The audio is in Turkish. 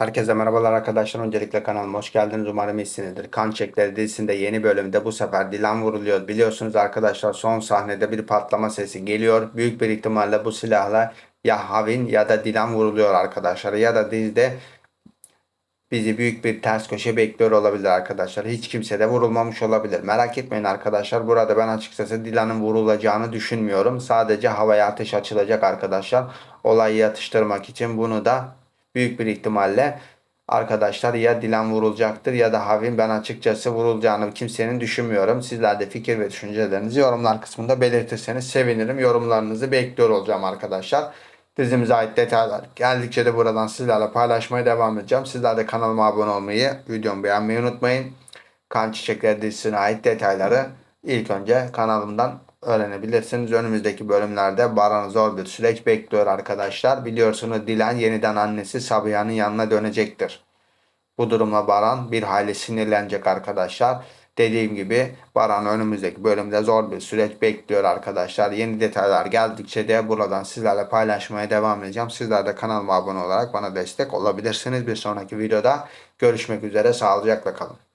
Herkese merhabalar arkadaşlar. Öncelikle kanalıma hoş geldiniz. Umarım iyisinizdir. Kan Çekleri dizisinde yeni bölümde bu sefer Dilan vuruluyor. Biliyorsunuz arkadaşlar son sahnede bir patlama sesi geliyor. Büyük bir ihtimalle bu silahla ya Havin ya da Dilan vuruluyor arkadaşlar. Ya da dizide bizi büyük bir ters köşe bekliyor olabilir arkadaşlar. Hiç kimse de vurulmamış olabilir. Merak etmeyin arkadaşlar. Burada ben açıkçası Dilan'ın vurulacağını düşünmüyorum. Sadece havaya ateş açılacak arkadaşlar. Olayı yatıştırmak için bunu da büyük bir ihtimalle arkadaşlar ya Dilan vurulacaktır ya da Havin ben açıkçası vurulacağını kimsenin düşünmüyorum. Sizler de fikir ve düşüncelerinizi yorumlar kısmında belirtirseniz sevinirim. Yorumlarınızı bekliyor olacağım arkadaşlar. Dizimize ait detaylar geldikçe de buradan sizlerle paylaşmaya devam edeceğim. Sizler de kanalıma abone olmayı, videomu beğenmeyi unutmayın. Kan Çiçekleri dizisine ait detayları ilk önce kanalımdan öğrenebilirsiniz. Önümüzdeki bölümlerde Baran'ı zor bir süreç bekliyor arkadaşlar. Biliyorsunuz Dilan yeniden annesi Sabiha'nın yanına dönecektir. Bu durumla Baran bir hayli sinirlenecek arkadaşlar. Dediğim gibi Baran önümüzdeki bölümde zor bir süreç bekliyor arkadaşlar. Yeni detaylar geldikçe de buradan sizlerle paylaşmaya devam edeceğim. Sizler de kanalıma abone olarak bana destek olabilirsiniz. Bir sonraki videoda görüşmek üzere. Sağlıcakla kalın.